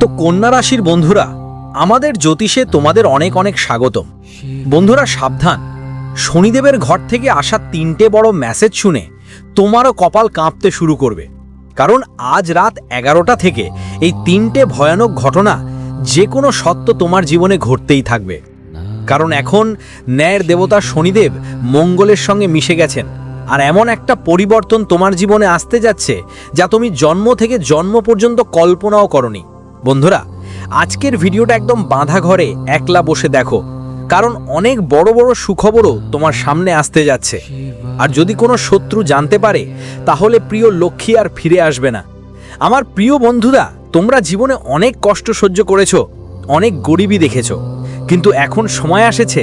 তো কন্যা রাশির বন্ধুরা, আমাদের জ্যোতিষে তোমাদের অনেক অনেক স্বাগতম। বন্ধুরা, সাবধান। শনিদেবের ঘর থেকে আসা তিনটে বড় মেসেজ শুনে তোমারও কপাল কাঁপতে শুরু করবে। কারণ আজ রাত এগারোটা থেকে এই তিনটে ভয়ানক ঘটনা যে কোনো সত্য তোমার জীবনে ঘটতেই থাকবে। কারণ এখন ন্যায়ের দেবতা শনিদেব মঙ্গলের সঙ্গে মিশে গেছেন। আর এমন একটা পরিবর্তন তোমার জীবনে আসতে যাচ্ছে, যা তুমি জন্ম থেকে জন্ম পর্যন্ত কল্পনাও করনি। বন্ধুরা, আজকের ভিডিওটা একদম বাঁধা ঘরে একলা বসে দেখো, কারণ অনেক বড় বড় সুখবরও তোমার সামনে আসতে যাচ্ছে। আর যদি কোনো শত্রু জানতে পারে, তাহলে প্রিয় লক্ষ্মী আর ফিরে আসবে না। আমার প্রিয় বন্ধুরা, তোমরা জীবনে অনেক কষ্ট সহ্য করেছ, অনেক গরিবই দেখেছ, কিন্তু এখন সময় এসেছে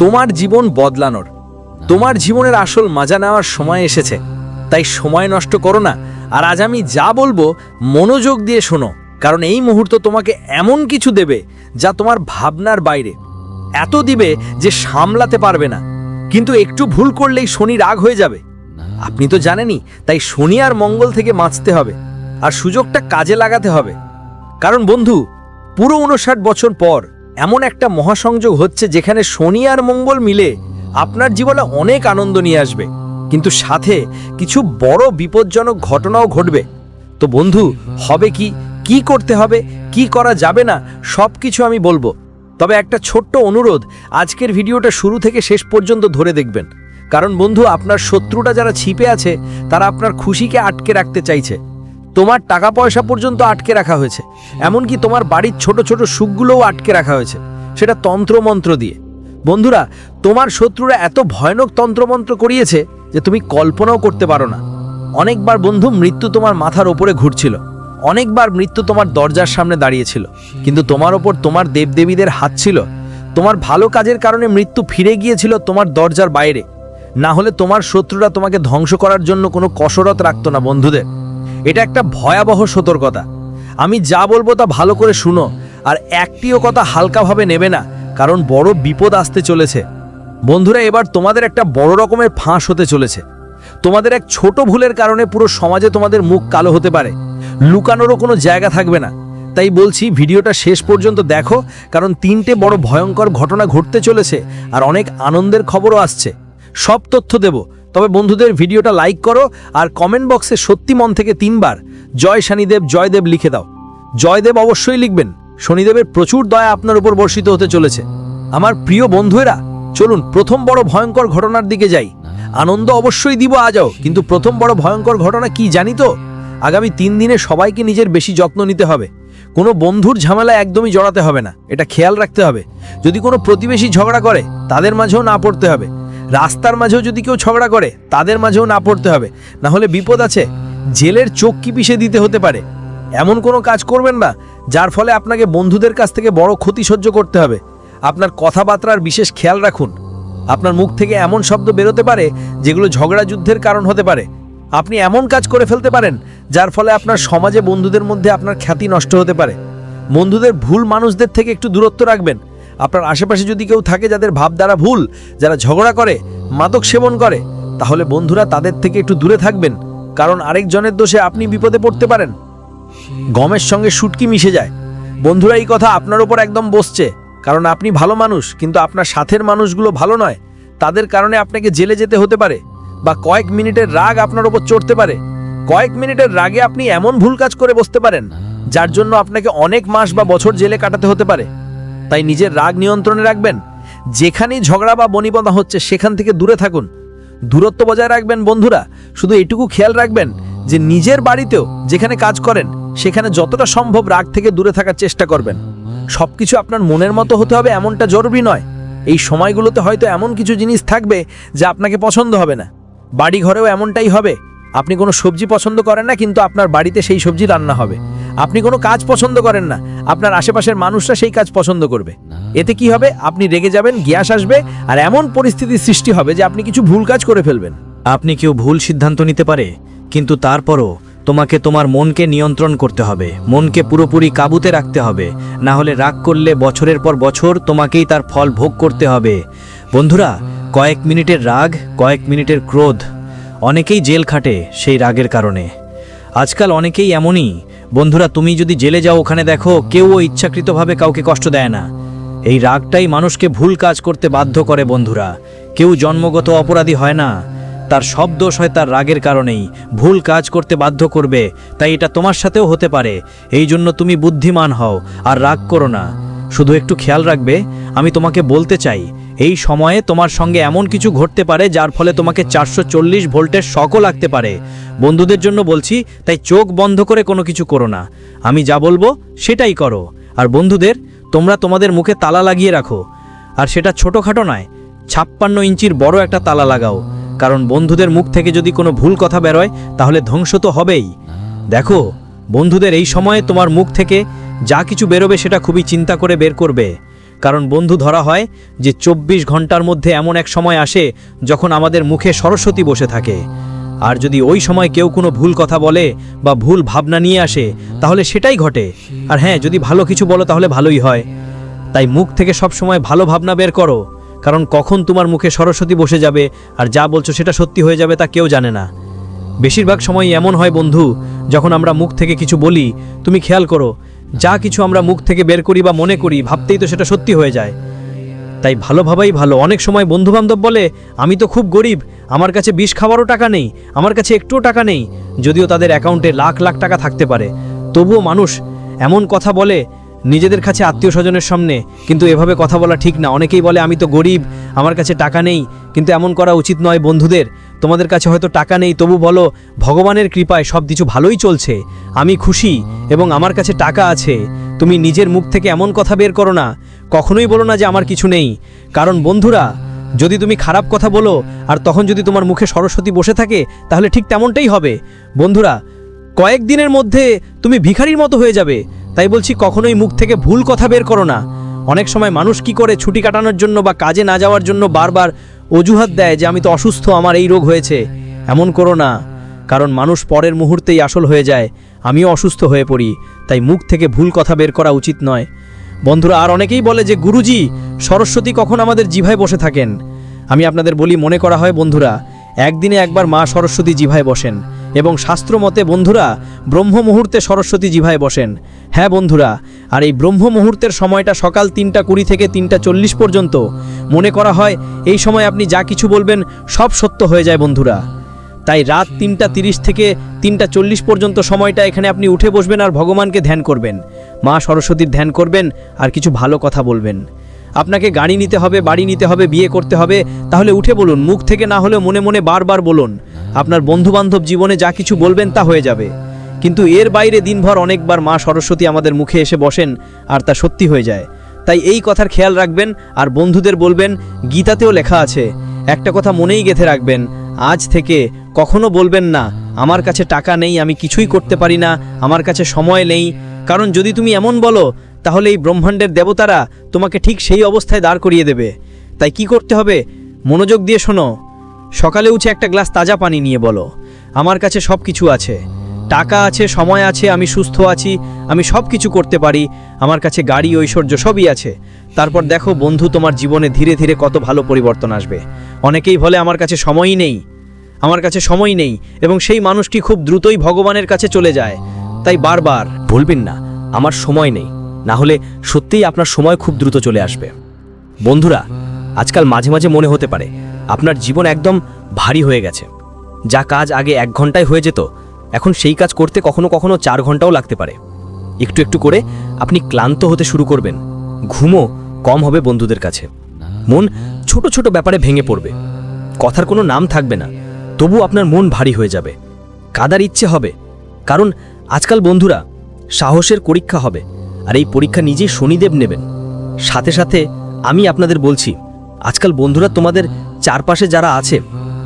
তোমার জীবন বদলানোর। তোমার জীবনের আসল মজা নেওয়ার সময় এসেছে। তাই সময় নষ্ট করো না, আর আজ আমি যা বলব, মনোযোগ দিয়ে শোনো। কারণ এই মুহূর্ত তোমাকে এমন কিছু দেবে যা তোমার ভাবনার বাইরে। এত দিবে যে সামলাতে পারবে না। কিন্তু একটু ভুল করলেই শনি রাগ হয়ে যাবে। আপনি তো জানেনই, তাই শনি আর মঙ্গল থেকে বাঁচতে হবে আর সুযোগটা কাজে লাগাতে হবে। কারণ বন্ধু, পুরো উনষাট বছর পর এমন একটা মহাসংযোগ হচ্ছে যেখানে শনি আর মঙ্গল মিলে আপনার জীবনে অনেক আনন্দ নিয়ে আসবে। কিন্তু সাথে কিছু বড় বিপজ্জনক ঘটনাও ঘটবে। তো বন্ধু, হবে কি? কি করতে হবে, কি করা যাবে না সব কিছু আমি বলব। তবে একটা ছোট্ট অনুরোধ, আজকের ভিডিওটা শুরু থেকে শেষ পর্যন্ত ধরে দেখবেন। কারণ বন্ধু, আপনার শত্রুটা যারা ছিপে আছে, তারা আপনার খুশিকে আটকে রাখতে চাইছে। তোমার টাকা পয়সা পর্যন্ত আটকে রাখা হয়েছে। এমনকি তোমার বাড়ির ছোট ছোট সুখগুলোও আটকে রাখা হয়েছে। সেটা তন্ত্রমন্ত্র দিয়ে। বন্ধুরা, তোমার শত্রুরা এত ভয়ানক তন্ত্রমন্ত্র করিয়েছে যে তুমি কল্পনাও করতে পারো না। অনেকবার বন্ধু, মৃত্যু তোমার মাথার ওপরে ঘুরছিল। অনেকবার মৃত্যু তোমার দরজার সামনে দাঁড়িয়েছিল। কিন্তু তোমার ওপর তোমার দেবদেবীদের হাত ছিল। তোমার ভালো কাজের কারণে মৃত্যু ফিরে গিয়েছিল তোমার দরজার বাইরে। না হলে তোমার শত্রুরা তোমাকে ধ্বংস করার জন্য কোনো কসরত রাখতো না, বন্ধুদের। এটা একটা ভয়াবহ সতর্কতা। আমি যা বলব তা ভালো করে শুনো, আর একটিও কথা হালকাভাবে নেবে না, কারণ বড় বিপদ আসতে চলেছে। বন্ধুরা, এবার তোমাদের একটা বড় রকমের ফাঁস হতে চলেছে। তোমাদের এক ছোট ভুলের কারণে পুরো সমাজে তোমাদের মুখ কালো হতে পারে। লুকানোরও কোনো জায়গা থাকবে না। তাই বলছি, ভিডিওটা শেষ পর্যন্ত দেখো, কারণ তিনটে বড় ভয়ঙ্কর ঘটনা ঘটতে চলেছে আর অনেক আনন্দের খবরও আসছে। সব তথ্য দেব, তবে বন্ধুদের ভিডিওটা লাইক করো আর কমেন্ট বক্সে সত্যি মন থেকে তিনবার জয় শনিদেব জয়দেব লিখে দাও। জয়দেব অবশ্যই লিখবেন, শনিদেবের প্রচুর দয়া আপনার উপর বর্ষিত হতে চলেছে। আমার প্রিয় বন্ধুরা চলুন, প্রথম বড় ভয়ঙ্কর ঘটনার দিকে যাই। আনন্দ অবশ্যই দিব আজও, কিন্তু প্রথম বড় ভয়ঙ্কর ঘটনা কি জানি তো? আগামী তিন দিনে সবাইকে নিজের বেশি যত্ন নিতে হবে। কোনো বন্ধুর ঝামেলা একদমই জড়াতে হবে না। এটা খেয়াল রাখতে হবে। যদি কোনো প্রতিবেশী ঝগড়া করে, তাদের মাঝেও না পড়তে হবে। রাস্তার মাঝেও যদি কেউ ঝগড়া করে, তাদের মাঝেও না পড়তে হবে। না হলে বিপদ আছে। জেলের চোখ কি পিষে দিতে হতে পারে? এমন কোনো কাজ করবেন না, যার ফলে আপনাকে বন্ধুদের কাছ থেকে বড় ক্ষতি সহ্য করতে হবে। আপনার কথাবার্তার বিশেষ খেয়াল রাখুন। আপনার মুখ থেকে এমন শব্দ বেরোতে পারে, যেগুলো ঝগড়া যুদ্ধের কারণ হতে পারে। আপনি এমন কাজ করে ফেলতে পারেন, যার ফলে আপনার সমাজে বন্ধুদের মধ্যে আপনার খ্যাতি নষ্ট হতে পারে। বন্ধুদের ভুল মানুষদের থেকে একটু দূরত্ব রাখবেন। আপনার আশেপাশে যদি কেউ থাকে যাদের ভাবধারা ভুল, যারা ঝগড়া করে, মাদক সেবন করে, তাহলে বন্ধুরা তাদের থেকে একটু দূরে থাকবেন, কারণ আরেকজনের দোষে আপনি বিপদে পড়তে পারেন। গমের সঙ্গে শুটকি মিশে যায়। বন্ধুরা, এই কথা আপনার উপর একদম বসছে, কারণ আপনি ভালো মানুষ, কিন্তু আপনার সাথের মানুষগুলো ভালো নয়। তাদের কারণে আপনাকে জেলে যেতে হতে পারে। বা কয়েক মিনিটের রাগ আপনার ওপর চড়তে পারে। কয়েক মিনিটের রাগে আপনি এমন ভুল কাজ করে বসতে পারেন, যার জন্য আপনাকে অনেক মাস বা বছর জেলে কাটাতে হতে পারে। তাই নিজের রাগ নিয়ন্ত্রণে রাখবেন। যেখানেই ঝগড়া বা বনিবনা হচ্ছে, সেখান থেকে দূরে থাকুন। দূরত্ব বজায় রাখবেন বন্ধুরা। শুধু এটুকু খেয়াল রাখবেন যে নিজের বাড়িতেও যেখানে কাজ করেন, সেখানে যতটা সম্ভব রাগ থেকে দূরে থাকার চেষ্টা করবেন। সবকিছু আপনার মনের মতো হতে হবে, এমনটা জরুরি নয়। এই সময়গুলোতে হয়তো এমন কিছু জিনিস থাকবে যা আপনাকে পছন্দ হবে না। বাড়ি ঘরেও এমনটাই হবে। আপনি কোনো সবজি পছন্দ করেন না, কিন্তু আপনার বাড়িতে সেই সবজি রান্না হবে। আপনি কোনো কাজ পছন্দ করেন না, আপনার আশেপাশের মানুষরা সেই কাজ পছন্দ করবে। এতে কি হবে? আপনি রেগে যাবেন, গ্যাস আসবে, আর এমন পরিস্থিতির সৃষ্টি হবে যে আপনি কিছু ভুল কাজ করে ফেলবেন। আপনি কেউ ভুল সিদ্ধান্ত নিতে পারে, কিন্তু তারপরও তোমাকে তোমার মনকে নিয়ন্ত্রণ করতে হবে। মনকে পুরোপুরি কাবুতে রাখতে হবে। না হলে রাগ করলে বছরের পর বছর তোমাকেই তার ফল ভোগ করতে হবে। বন্ধুরা, কয়েক মিনিটের রাগ, কয়েক মিনিটের ক্রোধ, অনেকেই জেল খাটে সেই রাগের কারণে। আজকাল অনেকেই এমনই। বন্ধুরা, তুমি যদি জেলে যাও, ওখানে দেখো কেউও ইচ্ছাকৃতভাবে কাউকে কষ্ট দেয় না। এই রাগটাই মানুষকে ভুল কাজ করতে বাধ্য করে, বন্ধুরা। কেউ জন্মগত অপরাধী হয় না। তার সব দোষ হয় তার রাগের কারণেই। ভুল কাজ করতে বাধ্য করবে, তাই এটা তোমার সাথেও হতে পারে। এই জন্য তুমি বুদ্ধিমান হও, আর রাগ করো না। শুধু একটু খেয়াল রাখবে, আমি তোমাকে বলতে চাই এই সময়ে তোমার সঙ্গে এমন কিছু ঘটতে পারে যার ফলে তোমাকে চারশো চল্লিশ ভোল্টের শকও লাগতে পারে। বন্ধুদের জন্য বলছি, তাই চোখ বন্ধ করে কোনো কিছু করো না। আমি যা বলব, সেটাই করো। আর বন্ধুদের, তোমরা তোমাদের মুখে তালা লাগিয়ে রাখো। আর সেটা ছোটোখাটো নয়, ছাপ্পান্ন ইঞ্চির বড় একটা তালা লাগাও। কারণ বন্ধুদের মুখ থেকে যদি কোনো ভুল কথা বেরোয়, তাহলে ধ্বংস তো হবেই। দেখো, বন্ধুদের এই সময়ে তোমার মুখ থেকে যা কিছু বেরোবে সেটা খুবই চিন্তা করে বের করবে। কারণ বন্ধু ধরা হয় যে চব্বিশ ঘণ্টার মধ্যে এমন এক সময় আসে যখন আমাদের মুখে সরস্বতী বসে থাকে। আর যদি ওই সময় কেউ কোনো ভুল কথা বলে বা ভুল ভাবনা নিয়ে আসে, তাহলে সেটাই ঘটে। আর হ্যাঁ যদি ভালো কিছু বলো, তাহলে ভালোই হয়। তাই মুখ থেকে সব সময় ভালো ভাবনা বের করো, কারণ কখন তোমার মুখে সরস্বতী বসে যাবে আর যা বলছো সেটা সত্যি হয়ে যাবে তা কেউ জানে না। বেশিরভাগ সময় এমন হয় বন্ধু, যখন আমরা মুখ থেকে কিছু বলি, তুমি খেয়াল করো যা কিছু আমরা মুখ থেকে বের করি বা মনে করি, ভাবতেই তো সেটা সত্যি হয়ে যায়। তাই ভালো ভাবাই ভালো। অনেক সময় বন্ধুবান্ধব বলে, আমি তো খুব গরিব, আমার কাছে বিষ খাওয়ারও টাকা নেই, আমার কাছে একটুও টাকা নেই। যদিও তাদের অ্যাকাউন্টে লাখ লাখ টাকা থাকতে পারে। তবুও মানুষ এমন কথা বলে নিজেদের কাছে আত্মীয় স্বজনের সামনে, কিন্তু এভাবে কথা বলা ঠিক না। অনেকেই বলে, আমি তো গরিব, আমার কাছে টাকা নেই। কিন্তু এমন করা উচিত নয় বন্ধুদের। তোমাদের কাছে হয়তো টাকা নেই, তবু বলো, ভগবানের কৃপায় সব কিছু ভালোই চলছে। আমি খুশি এবং আমার কাছে টাকা আছে। তুমি নিজের মুখ থেকে এমন কথা বের করো না। কখনোই বলো না যে আমার কিছু নেই। কারণ বন্ধুরা, যদি তুমি খারাপ কথা বলো আর তখন যদি তোমার মুখে সরস্বতী বসে থাকে, তাহলে ঠিক তেমনটাই হবে। বন্ধুরা কয়েকদিনের মধ্যে তুমি ভিখারির মতো হয়ে যাবে। তাই বলছি, কখনোই মুখ থেকে ভুল কথা বের করো না। অনেক সময় মানুষ কি করে ছুটি কাটানোর জন্য বা কাজে না যাওয়ার জন্য বারবার অজুহাত দেয় যে আমি তো অসুস্থ, আমার এই রোগ হয়েছে। এমন করো না, কারণ মানুষ পরের মুহূর্তেই আসল হয়ে যায়। আমিও অসুস্থ হয়ে পড়ি, তাই মুখ থেকে ভুল কথা বের করা উচিত নয়। বন্ধুরা, আর অনেকেই বলে যে, গুরুজি, সরস্বতী কখন আমাদের জিভায় বসে থাকেন? আমি আপনাদের বলি, মনে করা হয়, বন্ধুরা, একদিনে একবার মা সরস্বতী জিভায় বসেন। এবং শাস্ত্র মতে, বন্ধুরা ব্রহ্ম মুহূর্তে সরস্বতী জিভায় বসেন। হ্যাঁ বন্ধুরা আর এই ব্রহ্ম মুহূর্তের সময়টা সকাল তিনটা কুড়ি থেকে তিনটা চল্লিশ পর্যন্ত। মনে করা হয়, এই সময় আপনি যা কিছু বলবেন, সব সত্য হয়ে যায় বন্ধুরা। তাই রাত তিনটা তিরিশ থেকে তিনটা চল্লিশ পর্যন্ত সময়টা এখানে আপনি উঠে বসবেন আর ভগবানকে ধ্যান করবেন। মা সরস্বতীর ধ্যান করবেন আর কিছু ভালো কথা বলবেন। আপনাকে গাড়ি নিতে হবে, বাড়ি নিতে হবে, বিয়ে করতে হবে, তাহলে উঠে বলুন, মুখ থেকে না হলেও মনে মনে বারবার বলুন, আপনার বন্ধুবান্ধব জীবনে যা কিছু বলবেন তা হয়ে যাবে। কিন্তু এর বাইরে দিনভর অনেকবার মা সরস্বতী আমাদের মুখে এসে বসেন আর তা সত্যি হয়ে যায়। তাই এই কথার খেয়াল রাখবেন আর বন্ধুদের বলবেন, গীতাতেও লেখা আছে, একটা কথা মনেই গেঁথে রাখবেন, আজ থেকে কখনো বলবেন না, আমার কাছে টাকা নেই, আমি কিছুই করতে পারি না, আমার কাছে সময় নেই। কারণ যদি তুমি এমন বলো, তাহলে এই ব্রহ্মাণ্ডের দেবতারা তোমাকে ঠিক সেই অবস্থায় দাঁড় করিয়ে দেবে। তাই কি করতে হবে? মনোযোগ দিয়ে শোনো। সকালে উঠে একটা গ্লাস তাজা পানি নিয়ে বলো, আমার কাছে সব কিছু আছে। টাকা আছে, সময় আছে, আমি সুস্থ আছি, আমি সব কিছু করতে পারি, আমার কাছে গাড়ি, ঐশ্বর্য সবই আছে। তারপর দেখো বন্ধু, তোমার জীবনে ধীরে ধীরে কত ভালো পরিবর্তন আসবে। অনেকেই বলে, আমার কাছে সময়ই নেই। আমার কাছে সময় নেই, এবং সেই মানুষটি খুব দ্রুতই ভগবানের কাছে চলে যায়। তাই বারবার বলবেন না, আমার সময় নেই। না হলে সত্যিই আপনার সময় খুব দ্রুত চলে আসবে। বন্ধুরা, আজকাল মাঝে মাঝে মনে হতে পারে, আপনার জীবন একদম ভারী হয়ে গেছে। যা কাজ আগে এক ঘন্টায় হয়ে যেত এখন সেই কাজ করতে কখনো কখনো চার ঘন্টাও লাগতে পারে। একটু একটু করে আপনি ক্লান্ত হতে শুরু করবেন। ঘুমও কম হবে বন্ধুদের কাছে। মন ছোট ছোট ব্যাপারে ভেঙে পড়বে। কথার কোনো নাম থাকবে না। তবু আপনার মন ভারী হয়ে যাবে। কাদার ইচ্ছে হবে। কারণ আজকাল বন্ধুরা সাহসের পরীক্ষা হবে। আর এই পরীক্ষা নিজেই শনিদেব নেবেন। সাথে সাথে আমি আপনাদের বলছি, আজকাল বন্ধুরা তোমাদের চারপাশে যারা আছে,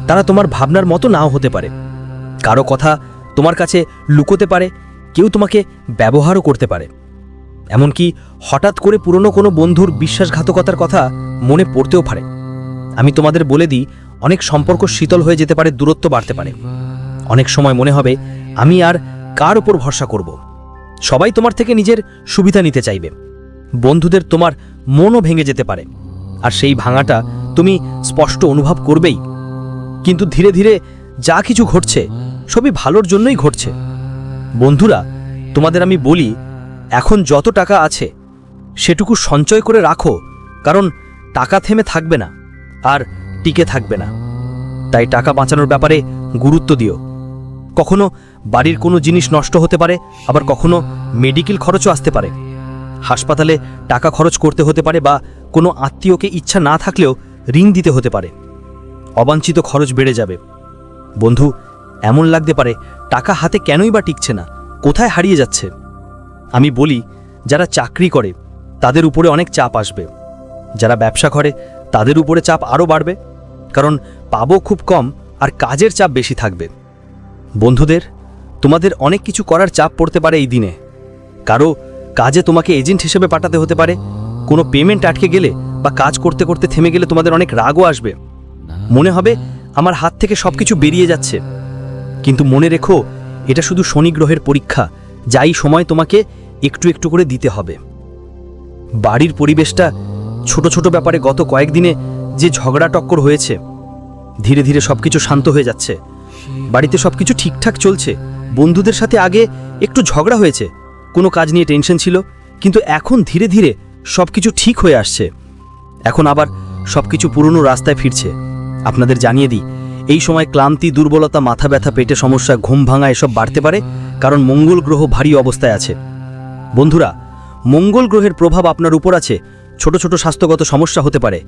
তারা তোমার ভাবনার মতো নাও হতে পারে। কারও কথা তোমার কাছে লুকোতে পারে, কেউ তোমাকে ব্যবহারও করতে পারে। এমনকি হঠাৎ করে পুরনো কোনো বন্ধুর বিশ্বাসঘাতকতার কথা মনে পড়তেও পারে। আমি তোমাদের বলে দিই, অনেক সম্পর্ক শীতল হয়ে যেতে পারে, দূরত্ব বাড়তে পারে। অনেক সময় মনে হবে, আমি আর কার ওপর ভরসা করব? সবাই তোমার থেকে নিজের সুবিধা নিতে চাইবে। বন্ধুদের তোমার মনও ভেঙে যেতে পারে। আর সেই ভাঙাটা তুমি স্পষ্ট অনুভব করবেই। কিন্তু ধীরে ধীরে যা কিছু ঘটছে সবই ভালোর জন্যই ঘটছে। বন্ধুরা, তোমাদের আমি বলি, এখন যত টাকা আছে, সেটুকু সঞ্চয় করে রাখো, কারণ টাকা থেমে থাকবে না, আর টিকে থাকবে না। তাই টাকা বাঁচানোর ব্যাপারে গুরুত্ব দিও। কখনো বাড়ির কোনো জিনিস নষ্ট হতে পারে, আবার কখনো মেডিকেল খরচও আসতে পারে। হাসপাতালে টাকা খরচ করতে হতে পারে বা কোনো আত্মীয়কে ইচ্ছা না থাকলেও ঋণ দিতে হতে পারে। অবাঞ্ছিত খরচ বেড়ে যাবে। বন্ধু এমন লাগতে পারে টাকা হাতে কেনই বা টিকছে না, কোথায় হারিয়ে যাচ্ছে? আমি বলি, যারা চাকরি করে, তাদের উপরে অনেক চাপ আসবে। যারা ব্যবসা করে, তাদের উপরে চাপ আরও বাড়বে। কারণ পাবো খুব কম আর কাজের চাপ বেশি থাকবে। বন্ধুদের, তোমাদের অনেক কিছু করার চাপ পড়তে পারে এই দিনে। কারও কাজে তোমাকে এজেন্ট হিসেবে পাঠাতে হতে পারে। কোনো পেমেন্ট আটকে গেলে বা কাজ করতে করতে থেমে গেলে তোমাদের অনেক রাগও আসবে। মনে হবে, আমার হাত থেকে সব কিছু বেরিয়ে যাচ্ছে। কিন্তু মনে রেখো, এটা শুধু শনি গ্রহের পরীক্ষা। যাই সময় তোমাকে একটু একটু করে দিতে হবে। বাড়ির পরিবেশটা ছোট ছোট ব্যাপারে গত কয়েকদিনে যে ঝগড়া টক্কর হয়েছে, ধীরে ধীরে সবকিছু শান্ত হয়ে যাচ্ছে। বাড়িতে সবকিছু ঠিকঠাক চলছে। বন্ধুদের সাথে আগে একটু ঝগড়া হয়েছে। কোনো কাজ নিয়ে টেনশন ছিল, কিন্তু এখন ধীরে ধীরে সবকিছু ঠিক হয়ে আসছে। এখন আবার সবকিছু পুরনো রাস্তায় ফিরছে। আপনাদের জানিয়ে দিই এই সময় ক্লান্তি, দুর্বলতা, মাথা ব্যথা, পেটে সমস্যা, ঘুম ভাঙা এসব বাড়তে পারে, কারণ মঙ্গল গ্রহ ভারী অবস্থায় আছে। বন্ধুরা, মঙ্গল গ্রহের প্রভাব আপনার উপর আছে, ছোট ছোট স্বাস্থ্যগত সমস্যা হতে পারে।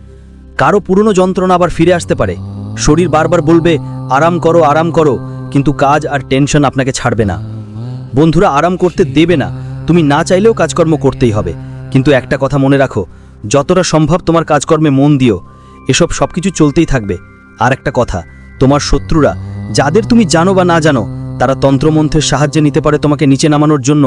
কারও পুরনো যন্ত্রণা আবার ফিরে আসতে পারে। শরীর বারবার বলবে, আরাম করো আরাম করো, কিন্তু কাজ আর টেনশন আপনাকে ছাড়বে না। বন্ধুরা, আরাম করতে দেবে না। তুমি না চাইলেও কাজকর্ম করতেই হবে। কিন্তু একটা কথা মনে রাখো, যতটা সম্ভব তোমার কাজকর্মে মন দিও। এসব সবকিছু চলতেই থাকবে। আর একটা কথা তোমার শত্রুরা, যাদের তুমি জানো বা না জানো, তারা তন্ত্রমন্ত্রের সাহায্যে নিতে পারে তোমাকে নিচে নামানোর জন্য।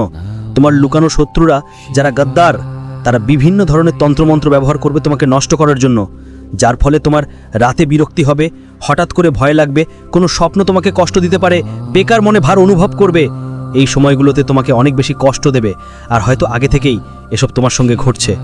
তোমার লুকানো শত্রুরা, যারা গদ্দার, তারা বিভিন্ন ধরনের তন্ত্রমন্ত্র ব্যবহার করবে তোমাকে নষ্ট করার জন্য। যার ফলে তোমার রাতে বিরক্তি হবে, হঠাৎ করে ভয় লাগবে, কোনো স্বপ্ন তোমাকে কষ্ট দিতে পারে, বেকার মনে ভার অনুভব করবে। এই সময়গুলোতে তোমাকে অনেক বেশি কষ্ট দেবে, আর হয়তো আগে থেকেই এসব তোমার সঙ্গে ঘটছে।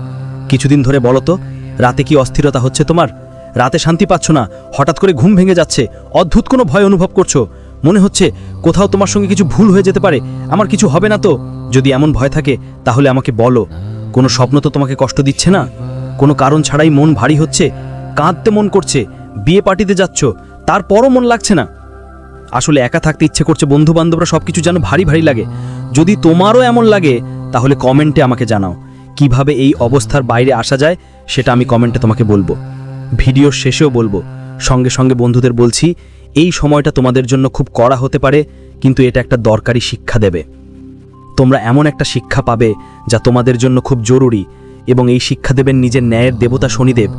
কিছুদিন ধরে বলো তো, রাতে কি অস্থিরতা হচ্ছে তোমার? রাতে শান্তি পাচ্ছ না, হঠাৎ করে ঘুম ভেঙে যাচ্ছে, অদ্ভুত কোনো ভয় অনুভব করছ। মনে হচ্ছে কোথাও তোমার সঙ্গে কিছু ভুল হয়ে যেতে পারে, আমার কিছু হবে না তো? যদি এমন ভয় থাকে, তাহলে আমাকে বলো। কোনো স্বপ্ন তো তোমাকে কষ্ট দিচ্ছে না? কোনো কারণ ছাড়াই মন ভারী হচ্ছে? কাঁদতে মন করছে? বিয়ে পার্টিতে যাচ্ছ? তারপরও মন লাগছে না? আসলে একা থাকতে ইচ্ছে করছে বন্ধু বান্ধবরা সব কিছু যেন ভারী ভারী লাগে। যদি তোমারও এমন লাগে, তাহলে কমেন্টে আমাকে জানাও। কীভাবে এই অবস্থার বাইরে আসা যায়, সেটা আমি কমেন্টে তোমাকে বলব। ভিডিওর শেষেও বলব, সঙ্গে সঙ্গে বন্ধুদের বলছি, এই সময়টা তোমাদের জন্য খুব কড়া হতে পারে, কিন্তু এটা একটা দরকারি শিক্ষা দেবে। তোমরা এমন একটা শিক্ষা পাবে যা তোমাদের জন্য খুব জরুরি এবং এই শিক্ষা দেবেন নিজের ন্যায়ের দেবতা শনিদেব।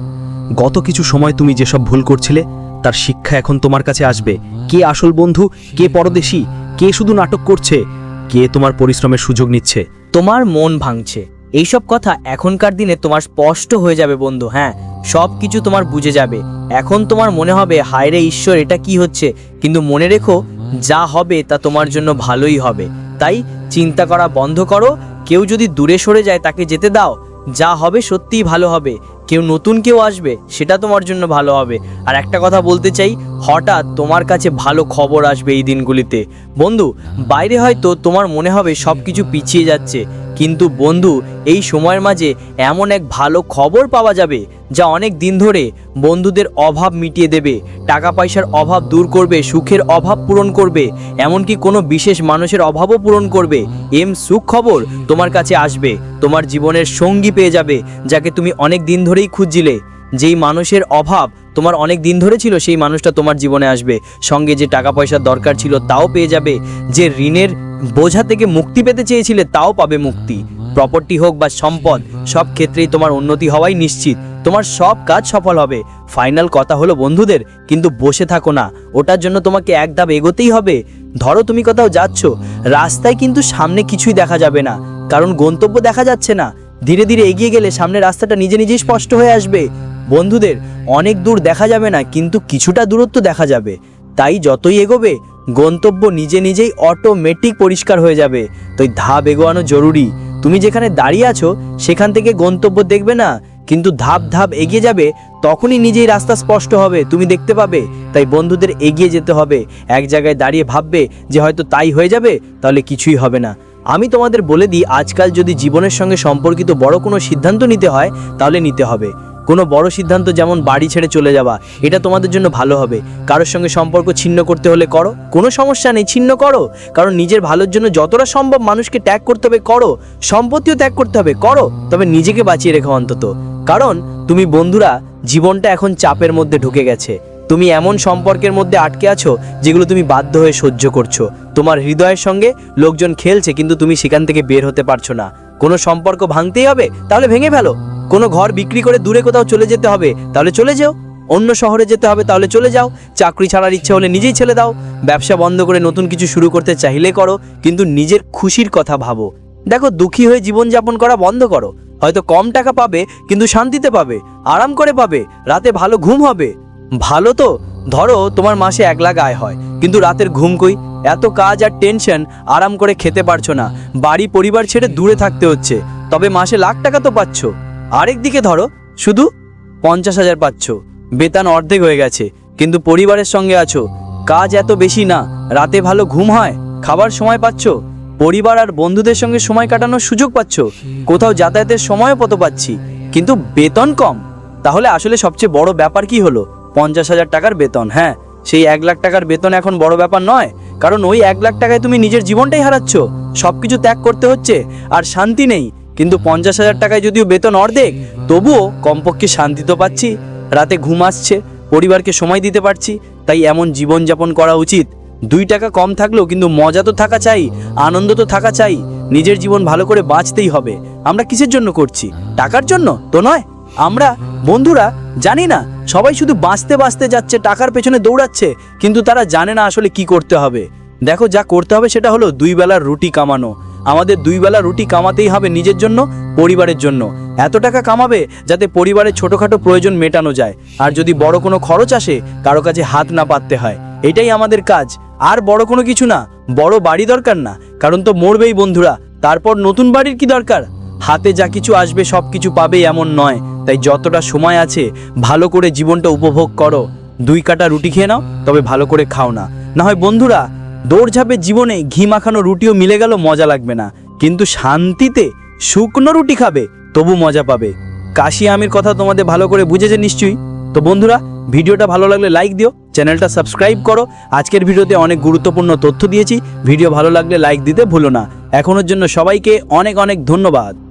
গত কিছু সময় তুমি যেসব ভুল করছিলে, তার শিক্ষা এখন তোমার কাছে আসবে। কে আসল বন্ধু, কে পরদেশী, কে শুধু নাটক করছে, কে তোমার পরিশ্রমের সুযোগ নিচ্ছে। তোমার মন ভাঙছে। এইসব কথা এখনকার দিনে তোমার স্পষ্ট হয়ে যাবে বন্ধু হ্যাঁ? সব কিছু তোমার বুঝে যাবে। এখন তোমার মনে হবে হায় রে ঈশ্বর, এটা কি হচ্ছে? কিন্তু মনে রেখো, যা হবে তা তোমার জন্য ভালোই হবে। তাই চিন্তা করা বন্ধ করো। কেউ যদি দূরে সরে যায় তাকে যেতে দাও। যা হবে সত্যিই ভালো হবে। কেউ নতুন কেউ আসবে, সেটা তোমার জন্য ভালো হবে। আর একটা কথা বলতে চাই, হঠাৎ তোমার কাছে ভালো খবর আসবে এই দিনগুলিতে। বন্ধু, বাইরে হয়তো তোমার মনে হবে সব কিছু পিছিয়ে যাচ্ছে। কিন্তু বন্ধু, এই সময়ের মাঝে এমন এক ভালো খবর পাওয়া যাবে যা অনেক দিন ধরে বন্ধুদের অভাব মিটিয়ে দেবে টাকা পয়সার অভাব দূর করবে, সুখের অভাব পূরণ করবে, এমনকি কোনো বিশেষ মানুষের অভাবও পূরণ করবে। এম সুখ খবর তোমার কাছে আসবে, তোমার জীবনের সঙ্গী পেয়ে যাবে, যাকে তুমি অনেক দিন ধরেই খুঁজছিলে। যেই মানুষের অভাব তোমার অনেক দিন ধরে ছিল, সেই মানুষটা তোমার জীবনে আসবে। সঙ্গে যে টাকা পয়সার দরকার ছিল, তাও পেয়ে যাবে। যে ঋণের বোঝা থেকে মুক্তি পেতে চেয়েছিলে, তাও পাবে মুক্তি। প্রপার্টি হোক বা সম্পদ, সব ক্ষেত্রেই তোমার উন্নতি হওয়াই নিশ্চিত। তোমার সব কাজ সফল হবে। ফাইনাল কথা হলো বন্ধুদের, কিন্তু বসে থাকো না। ওটার জন্য তোমাকে এক ধাপ এগোতেই হবে। ধরো তুমি কোথাও যাচ্ছ। রাস্তায় কিন্তু সামনে কিছুই দেখা যাবে না। কারণ গন্তব্য দেখা যাচ্ছে না। ধীরে ধীরে এগিয়ে গেলে সামনে রাস্তাটা নিজে নিজেই স্পষ্ট হয়ে আসবে। বন্ধুদের, অনেক দূর দেখা যাবে না, কিন্তু কিছুটা দূরত্ব দেখা যাবে। তাই যতই এগোবে গন্তব্য নিজে নিজেই অটোমেটিক পরিষ্কার হয়ে যাবে। তো ধাপ এগোয়ানো জরুরি। তুমি যেখানে দাঁড়িয়ে আছো, সেখান থেকে গন্তব্য দেখবে না, কিন্তু ধাপ ধাপ এগিয়ে যাবে, তখনই নিজেই রাস্তা স্পষ্ট হবে, তুমি দেখতে পাবে। তাই বন্ধুদের এগিয়ে যেতে হবে। এক জায়গায় দাঁড়িয়ে ভাববে যে হয়তো তাই হয়ে যাবে, তাহলে কিছুই হবে না। আমি তোমাদের বলে দিই, আজকাল যদি জীবনের সঙ্গে সম্পর্কিত বড় কোনো সিদ্ধান্ত নিতে হয়, তাহলে নিতে হবে। কোনো বড় সিদ্ধান্ত যেমন বাড়ি ছেড়ে চলে যাওয়া, এটা তোমাদের জন্য ভালো হবে। কারোর সঙ্গে সম্পর্ক ছিন্ন করতে হলে করো। কোনো সমস্যা নেই, ছিন্ন করো। কারণ নিজের ভালোর জন্য যতটা সম্ভব মানুষকে ত্যাগ করতে হবে, করো। সম্পত্তিও ত্যাগ করতে হবে, করো। তবে নিজেকে বাঁচিয়ে রেখো অন্তত। কারণ তুমি বন্ধুরা, জীবনটা এখন চাপের মধ্যে ঢুকে গেছে। তুমি এমন সম্পর্কের মধ্যে আটকে আছো, যেগুলো তুমি বাধ্য হয়ে সহ্য করছ। তোমার হৃদয়ের সঙ্গে লোকজন খেলছে, কিন্তু তুমি সেখান থেকে বের হতে পারছ না। কোনো সম্পর্ক ভাঙতেই হবে, তাহলে ভেঙে ফেলো। কোনো ঘর বিক্রি করে দূরে কোথাও চলে যেতে হবে, তাহলে চলে যাও। অন্য শহরে যেতে হবে, তাহলে চলে যাও। চাকরি ছাড়ার ইচ্ছে হলে নিজেই ছেড়ে দাও। ব্যবসা বন্ধ করে নতুন কিছু শুরু করতে চাইলে করো, কিন্তু নিজের খুশির কথা ভাবো। দেখো, দুঃখী হয়ে জীবনযাপন করা বন্ধ করো। হয়তো কম টাকা পাবে, কিন্তু শান্তিতে পাবে, আরাম করে পাবে, রাতে ভালো ঘুম হবে। ভালো তো, ধরো তোমার মাসে এক লাখ আয় হয়, কিন্তু রাতের ঘুম কই? এত কাজ আর টেনশন, আরাম করে খেতে পারছ না। বাড়ি পরিবার ছেড়ে দূরে থাকতে হচ্ছে, তবে মাসে লাখ টাকা তো পাচ্ছ। আরেক দিকে ধরো, শুধু পঞ্চাশ হাজার পাচ্ছ। বেতন অর্ধেক হয়ে গেছে, কিন্তু পরিবারের সঙ্গে আছো। কাজ এত বেশি না, রাতে ভালো ঘুম হয়, খাবার সময় পাচ্ছ। পরিবার আর বন্ধুদের সঙ্গে সময় কাটানোর সুযোগ পাচ্ছ। কোথাও যাতায়াতের সময়ও কত পাচ্ছি, কিন্তু বেতন কম। তাহলে আসলে সবচেয়ে বড় ব্যাপার কি হলো? পঞ্চাশ হাজার টাকার বেতন হ্যাঁ? সেই এক লাখ টাকার বেতন এখন বড় ব্যাপার নয়, কারণ ওই এক লাখ টাকায় তুমি নিজের জীবনটাই হারাচ্ছ। সবকিছু ত্যাগ করতে হচ্ছে, আর শান্তি নেই। কিন্তু পঞ্চাশ হাজার টাকায় যদিও বেতন অর্ধেক, তবুও কমপক্ষে শান্তি তো পাচ্ছি। রাতে ঘুম আসছে, পরিবারকে সময় দিতে পারছি, তাই এমন জীবনযাপন করা উচিত। দুই টাকা কম থাকলেও কিন্তু মজা তো থাকা চাই, আনন্দ তো থাকা চাই, নিজের জীবন ভালো করে বাঁচতেই হবে। আমরা কিসের জন্য করছি? টাকার জন্য? তো নয়। আমরা, বন্ধুরা, জানি না, সবাই শুধু বাঁচতে বাঁচতে যাচ্ছে, টাকার পেছনে দৌড়াচ্ছে, কিন্তু তারা জানে না আসলে কি করতে হবে। দেখো যা করতে হবে সেটা হলো দুই বেলার রুটি কামানো। আমাদের দুই বেলা রুটি কামাতেই হবে নিজের জন্য, পরিবারের জন্য। এত টাকা কামাবে যাতে পরিবারের ছোটোখাটো প্রয়োজন মেটানো যায়। আর যদি বড় কোনো খরচ আসে, কারও কাছে হাত না পাততে হয়। এটাই আমাদের কাজ। আর বড় কোনো কিছু না। বড় বাড়ি দরকার না। কারণ তো মরবেই বন্ধুরা। তারপর নতুন বাড়ির কি দরকার? হাতে যা কিছু আসবে, সব কিছু পাবে এমন নয়। তাই যতটা সময় আছে, ভালো করে জীবনটা উপভোগ করো। দুই কাটা রুটি খেয়ে নাও, তবে ভালো করে খাও না। না হয় বন্ধুরা দৌড়ঝাঁপে জীবনে ঘি মাখানো রুটিও মিলে গেল, মজা লাগবে না। কিন্তু শান্তিতে শুকনো রুটি খাবে, তবু মজা পাবে। কাশি আমির কথা তোমাদের ভালো করে বুঝেছে নিশ্চয়ই। তো বন্ধুরা, ভিডিওটা ভালো লাগলে লাইক দিও, চ্যানেলটা সাবস্ক্রাইব করো। আজকের ভিডিওতে অনেক গুরুত্বপূর্ণ তথ্য দিয়েছি। ভিডিও ভালো লাগলে লাইক দিতে ভুলো না। এখনোর জন্য সবাইকে অনেক অনেক ধন্যবাদ।